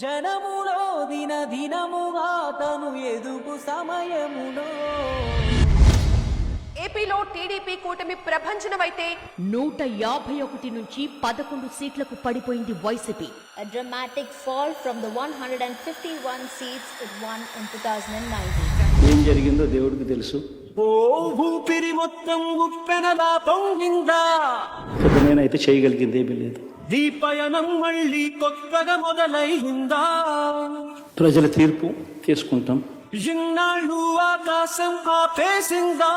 జనములో దిన దినముగా తను ఎదుగు సమయములో. ఏపీలో టీడీపీ కూటమి ప్రభంజనమైతే నూట యాభై ఒకటి నుంచి పదకొండు సీట్లకు పడిపోయింది YCP. A dramatic fall from the 151 seats it won in 2019. ఏం జరిగిందో దేవుడికి తెలుసు. ఓ ఊపిరి మొత్తం ఉప్పెనలా పొంగిందా ఇక నేనైతే చేయగలిగింది ఏమీ లేదు. దీపయనం మళ్ళీ కొత్తగా మొదలైందా? ప్రజల తీర్పు తీసుకుంటాం. ఇన్నాళ్ళు ఆకాశం ఆపేసిందా?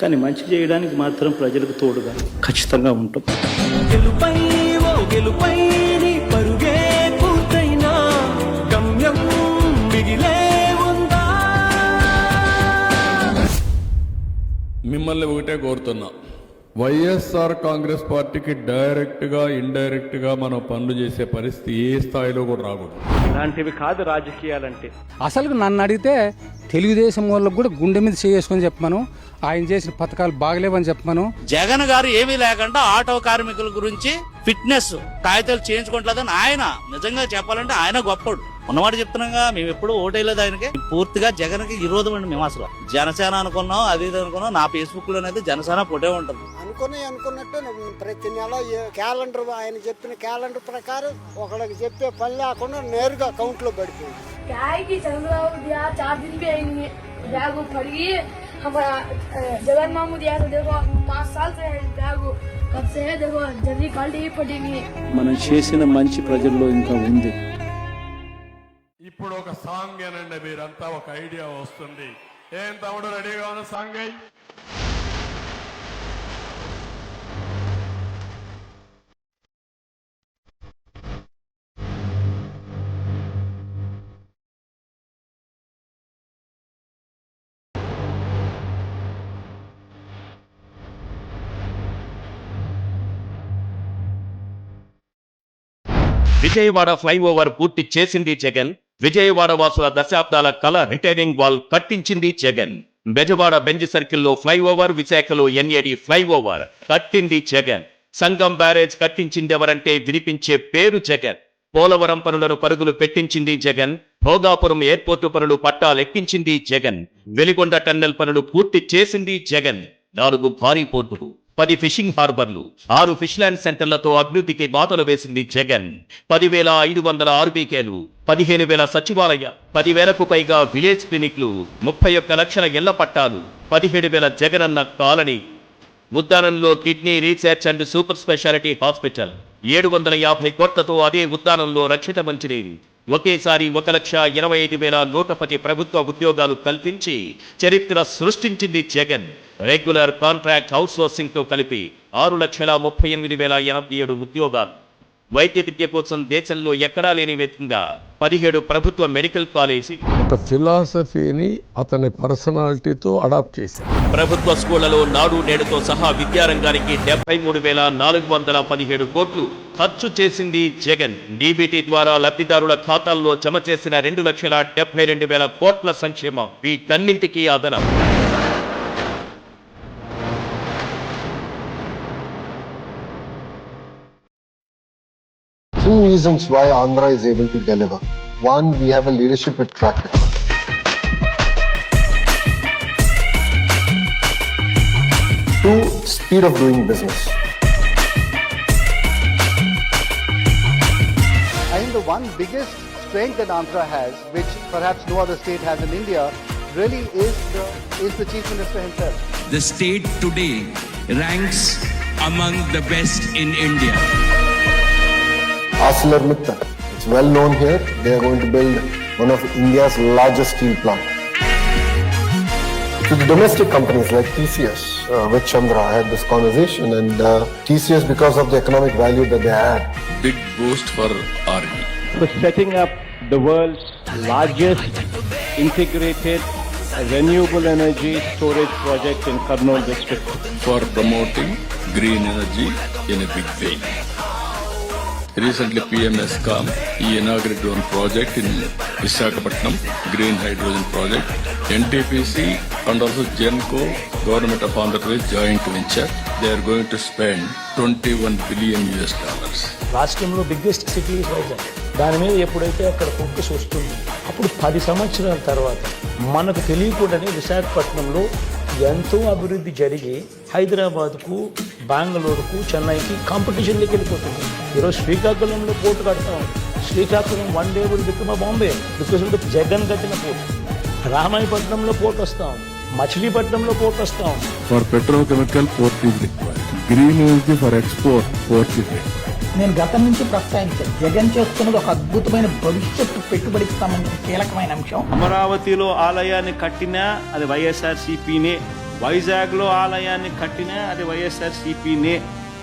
కానీ మంచి చేయడానికి మాత్రం ప్రజలకు తోడుగా ఖచ్చితంగా ఉంటాం. గెలుపై ఓ గెలుపై నీ పరుగే పూర్తయినా? గమ్యం మిగిలే ఉందా? మిమ్మల్ని ఒకటే కోరుతున్నా. వైఎస్ఆర్ కాంగ్రెస్ పార్టీకి డైరెక్ట్గా ఇండైరెక్ట్గా మనం పనులు చేసే పరిస్థితి ఏ స్థాయిలో కూడా రాకూడదు. ఇలాంటివి కాదు రాజకీయాలంటే. అసలు నన్ను అడిగితే తెలుగుదేశం వాళ్ళకు కూడా గుండె మీద చేసుకొని చెప్పమను ఆయన చేసిన పథకాలు బాగలేవని చెప్పమను. జగన్ గారు ఏమీ లేకుండా ఆటో కార్మికుల గురించి ఫిట్నెస్ కాగితాలు చేయించుకోవట్లేదని ఆయన నిజంగా చెప్పాలంటే ఆయన గొప్పడు. ఉన్నమాట చెప్తున్నాగా మేము ఎప్పుడు ఓటేయలేదు ఆయనకి పూర్తిగా జగన్ కి విరోధం అండి మేము అసలు జనసేన అనుకున్నాం అది ఇది అనుకున్నాం నా ఫేస్బుక్ లోనైతే జనసేన పొటే ఉంటుంది అనుకుని అనుకున్నట్టు నువ్వు ప్రతి నెల ఏ- క్యాలెండర్ ఆయన చెప్పిన క్యాలెండర్ ప్రకారం ఒకళ్ళకి చెప్పే పని లేకుండా నేరుగా అకౌంట్లో పడిపోయింది क्या है कि चंद्रबाबू दिया चार दिन भी आएंगे बैग फट गई हमारा अ, जगन मामू दिया तो देखो पाँच साल से है बैग कब से है देखो जल्दी क्वालिटी ही फटी नहीं है మనం చేసిన మంచి ప్రజల్లో ఇంకా ఉంది ఇప్పుడు ఒక సాంగ్ అనండి మీరంతా ఒక ఐడియా వస్తుంది. ఏం తమ్ముడు రెడీగా ఉన్న సాంగ్? అయ్యి విజయవాడ ఫ్లైఓవర్ పూర్తి చేసింది జగన్. విజయవాడ వాసుల దశాబ్దాల కళ రిటైనింగ్ వాల్ కట్టించింది జగన్. బెజవాడ బెంజ్ సర్కిల్లో ఫ్లైఓవర్ విశాఖలో ఎన్ఏడి ఫ్లైఓవర్ కట్టింది జగన్. సంగం బ్యారేజ్ కట్టించింది ఎవరంటే వినిపించే పేరు జగన్. పోలవరం పనులను పరుగులు పెట్టించింది జగన్. భోగాపురం ఎయిర్పోర్టు పనులు పట్టాలెక్కించింది జగన్. వెలిగొండ టన్నెల్ పనులు పూర్తి చేసింది జగన్. నాలుగు భారీ పోర్టులు. పది ఫిషింగ్ హార్బర్లు ఆరు ఫిష్ ల్యాండ్ సెంటర్లతో అభివృద్ధికి బాటలు వేసింది జగన్. పదివేల ఐదు వందల ఆర్బీకేలు పదిహేను వేల సచివాలయ పదివేలకు పైగా విలేజ్ క్లినిక్లు ముప్పై ఒక్క లక్షల ఇళ్ళ పట్టాలు పదిహేడు వేల Jagananna colony ఉద్దానంలో kidney research and super speciality hospital ఏడు వందల యాభై కోట్లతో అదే ఉద్దానంలో రక్షిత మంచినీరు ఒకేసారి ఒక లక్ష ఇరవై ఐదు వేల నూట పది ప్రభుత్వ ఉద్యోగాలు కల్పించి చరిత్ర సృష్టించింది జగన్. రెగ్యులర్ కాంట్రాక్ట్ అవుట్సోర్సింగ్తో కలిపి ఆరు లక్షల ముప్పై ఎనిమిది వేల ఎనభై ఏడు ఉద్యోగాలు. వైద్య విద్య కోసం దేశంలో ఎక్కడా లేని విధంగా పదిహేడు ప్రభుత్వ మెడికల్ కాలేజీ ఒక ఫిలాసఫీని అతని పర్సనాలిటీతో అడాప్ట్ చేశారు. ప్రభుత్వ స్కూళ్ళలో నాడు నేడుతో సహా విద్యారంగానికి డెబ్బై మూడు వేల నాలుగు వందల పదిహేడు కోట్లు ఖర్చు చేసింది జగన్. డీబీటీ ద్వారా లబ్ధిదారుల ఖాతాల్లో జమ చేసిన రెండు లక్షల డెబ్బై రెండు వేల కోట్ల సంక్షేమం వీటన్నింటికీ అదనం reasons why Andhra is able to deliver. One, we have a leadership with track record. Two, speed of doing business. I think the one biggest strength that Andhra has, which perhaps no other state has in India, really is the, is the Chief Minister himself. The state today ranks among the best in India. ArcelorMittal. It's well known here. They are going to build one of India's largest steel plants. So the domestic companies like TCS, uh, with Chandra, I had this conversation, and uh, TCS, because of the economic value that they had, big boost for RE. For setting up the world's largest integrated renewable energy storage project in Karnal district. For promoting green energy in a big way. Recently PM's came ఈ inaugurated one project in Visakhapatnam green hydrogen project NTPC and also Genco government of Andhra Pradesh joint venture they are going to spend twenty one billion US dollars రాష్ట్రంలో biggest city Vizag దాని మీద ఎప్పుడైతే అక్కడ focus వస్తుంది అప్పుడు పది సంవత్సరాల తర్వాత మనకు తెలియకుండానే విశాఖపట్నంలో ఎంతో అభివృద్ధి జరిగి హైదరాబాద్కు బెంగళూరుకు చెన్నైకి కాంపిటీషన్లోకి వెళ్ళిపోతుంది. ఈరోజు శ్రీకాకుళంలో పోటు కడతాం. Srikakulam one day will become Bombay. Because of Jagan కట్టిన పోర్ట్. రామాయపట్నంలో పోర్ట్ వస్తాం. మచిలీపట్నంలో పోర్ట్ వస్తాం. For petrochemical port is required. Green energy for export port is required. నేను గతం నుంచి ప్రస్తావించాను. జగన్ చేస్తున్నది ఒక అద్భుతమైన భవిష్యత్తు పెట్టుబడికి సంబంధించిన కీలకమైన అంశం. అమరావతిలో ఆలయాన్ని కట్టినా అది వైఎస్ఆర్ సిపినే వైజాగ్లో ఆలయాన్ని కట్టినా అది వైఎస్ఆర్ సిపినే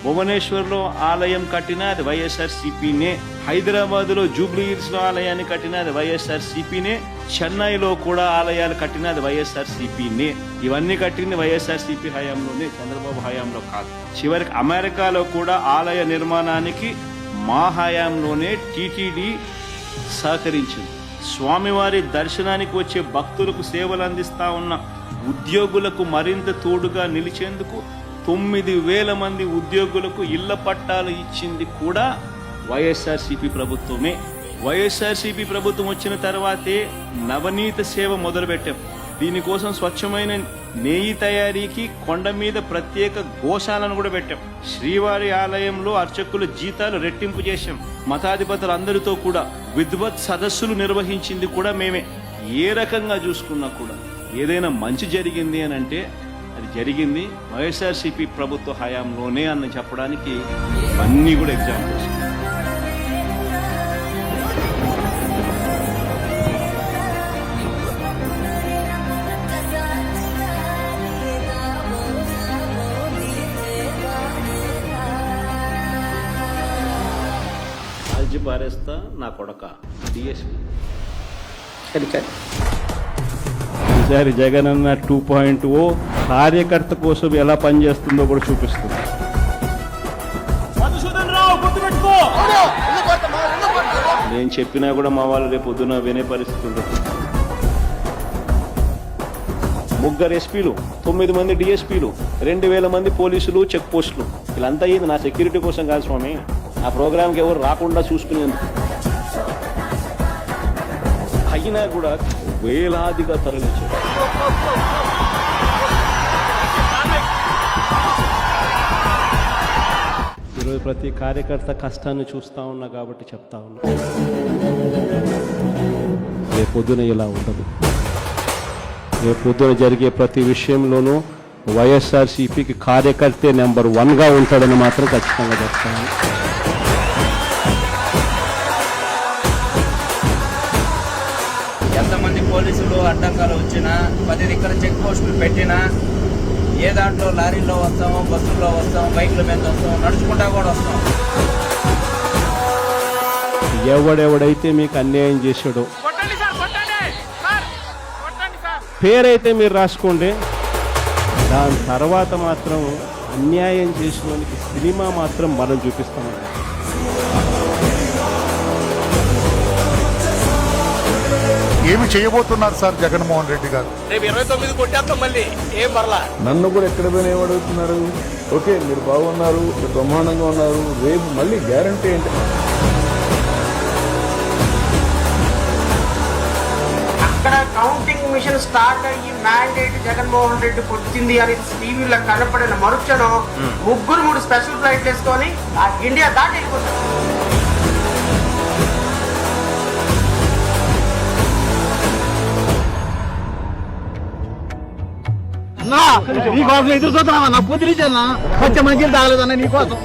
భువనేశ్వర్లో ఆలయం కట్టినా అది వైఎస్ఆర్ సిపినే హైదరాబాద్లో జూబ్లీ హిల్స్లో ఆలయాన్ని కట్టినది అది వైఎస్ఆర్ సిపినే చెన్నైలో కూడా ఆలయాలు కట్టినది అది వైఎస్ఆర్ సిపినే. ఇవన్నీ కట్టింది వైఎస్ఆర్ సిపి హయాంలోనే చంద్రబాబు హయాంలో కాదు. చివరికి అమెరికాలో కూడా ఆలయ నిర్మాణానికి మా హయాంలోనే టీటీడీ సహకరించింది. స్వామివారి దర్శనానికి వచ్చే భక్తులకు సేవలు అందిస్తా ఉన్న ఉద్యోగులకు మరింత తోడుగా నిలిచేందుకు తొమ్మిది వేల మంది ఉద్యోగులకు ఇళ్ళ పట్టాలు ఇచ్చింది కూడా వైఎస్ఆర్సీపీ ప్రభుత్వమే. వైఎస్ఆర్సీపీ ప్రభుత్వం వచ్చిన తర్వాతే నవనీత సేవ మొదలుపెట్టాం. దీనికోసం స్వచ్ఛమైన నెయ్యి తయారీకి కొండ మీద ప్రత్యేక గోశాలను కూడా పెట్టాం. శ్రీవారి ఆలయంలో అర్చకుల జీతాలు రెట్టింపు చేశాం. మతాధిపతులందరితో కూడా విద్వత్ సదస్సులు నిర్వహించింది కూడా మేమే. ఏ రకంగా చూసుకున్నా కూడా ఏదైనా మంచి జరిగింది అని అంటే అది జరిగింది వైఎస్ఆర్సీపీ ప్రభుత్వ హయాంలోనే అని చెప్పడానికి అన్నీ కూడా ఎగ్జాంపుల్స్ కాల్చి పారేస్తా నా కొడక. డిఎస్పి ఈసారి జగన్ అన్న టూ పాయింట్ ఓ కార్యకర్త కోసం ఎలా పనిచేస్తుందో కూడా చూపిస్తుంది. నేను చెప్పినా కూడా మా వాళ్ళు రేపు పొద్దున వినే పరిస్థితి ఉండదు. ముగ్గురు ఎస్పీలు తొమ్మిది మంది డిఎస్పీలు రెండు వేల మంది పోలీసులు చెక్ పోస్టులు. వీళ్ళంతా అయ్యింది నా సెక్యూరిటీ కోసం కాదు స్వామి. ఆ ప్రోగ్రామ్కి ఎవరు రాకుండా చూసుకునేందుకు అయినా కూడా వేలాదిగా తరలించారు. ఈరోజు ప్రతి కార్యకర్త కష్టాన్ని చూస్తా ఉన్నా కాబట్టి చెప్తా ఉన్నా. రేపు పొద్దున ఇలా ఉండదు. రేపు పొద్దున జరిగే ప్రతి విషయంలోనూ వైఎస్ఆర్సీపీకి కార్యకర్తే నెంబర్ వన్గా ఉంటాడని మాత్రం ఖచ్చితంగా చెప్తాను. పోలీసులు అడ్డంకాలు వచ్చినా పది దగ్గర చెక్ పోస్టులు పెట్టినా ఏ దాంట్లో లారీలో వస్తాము బస్సుల్లో వస్తాం బైక్ల మీద వస్తాం నడుచుకుంటా కూడా వస్తాం. ఎవడెవడైతే మీకు అన్యాయం చేశాడో పేరైతే మీరు రాసుకోండి. దాని తర్వాత మాత్రం అన్యాయం చేసిన సినిమా మాత్రం మనం చూపిస్తామండి. ఏమి చేయబోతున్నారు సార్ జగన్మోహన్ రెడ్డి గారు? రేపు ఇరవై తొమ్మిది కొట్టేస్తాం మళ్ళీ ఏం పర్లా నన్ను కూడా ఎక్కడ పోయినా ఏమడుగుతున్నారు ఓకే మీరు బాగున్నారు మీరు బ్రహ్మాండంగా ఉన్నారు రేపు మళ్ళీ గ్యారంటీ ఏంటి? అక్కడ కౌంటింగ్ మిషన్ స్టార్ట్ అయ్యి మ్యాండేట్ జగన్మోహన్ రెడ్డి వచ్చింది అని టీవీలో కనపడిన మరుక్షణం ముగ్గురు మూడు స్పెషల్ ఫ్లైట్ వేసుకొని ఆ ఇండియా దాటి వెళ్ళిపోతారు. నీకోసం ఎదురు చూస్తున్నావా నా పొద్దున కొంచెం మంచిలు తాగలేదన్న నీకోసం.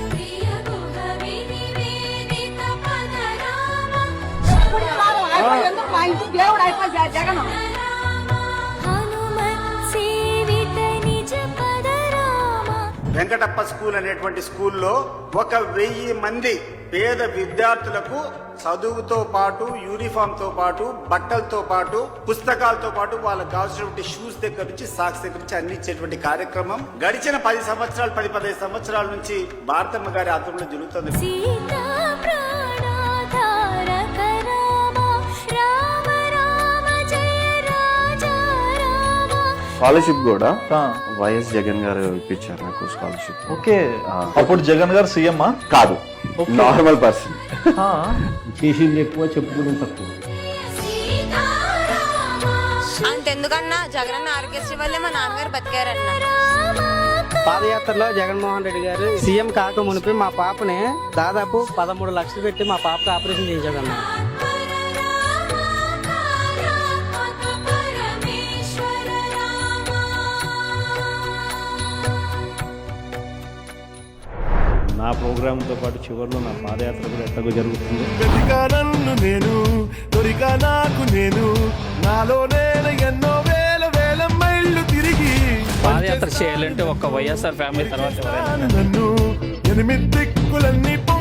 దేవుడు అయిపోయి జగన్? వెంకటప్ప స్కూల్ అనేటువంటి స్కూల్లో ఒక వెయ్యి మంది పేద విద్యార్థులకు చదువుతో పాటు యూనిఫామ్తో పాటు బట్టలతో పాటు పుస్తకాలతో పాటు వాళ్ళకి కావాల్సినటువంటి షూస్ దగ్గర నుంచి సాక్స్ దగ్గర నుంచి అన్ని ఇచ్చేటువంటి కార్యక్రమం గడిచిన పది సంవత్సరాలు పది పదిహేను సంవత్సరాల నుంచి భారతమ్మ గారి ఆధ్వర్యంలో జరుగుతుంది. స్కాలర్షిప్ కూడా వైఎస్ జగన్ గారు ఇప్పించారు నాకు స్కాలర్షిప్. ఓకే. అప్పుడు జగన్ గారు సీఎం కాదు. Normal person. చేసింది ఎక్కువ చెప్పుకుని తక్కువ. అంతెందుకన్నా? జగనన్న ఆరోగ్యశ్రీ వల్లే మా నాన్నగారు బతికారన్న. పాదయాత్రలో జగన్మోహన్ రెడ్డి గారు సీఎం కాక మునిపి మా పాపని దాదాపు పదమూడు లక్షలు పెట్టి మా పాపకి ఆపరేషన్ చేయించాడన్న నా ప్రోగ్రామ్తో పాటు చివరిలో నా పాదయాత్ర కూడా ఎట్లాగో జరుగుతుంది. నన్ను నేను దొరికా నాకు నేను నాలో నేను ఎన్నో వేల వేల మైళ్ళు తిరిగి పాదయాత్ర చేయాలంటే ఒక వైఎస్ఆర్ ఫ్యామిలీ తర్వాత నన్ను ఎనిమిది దిక్కులన్నీ పో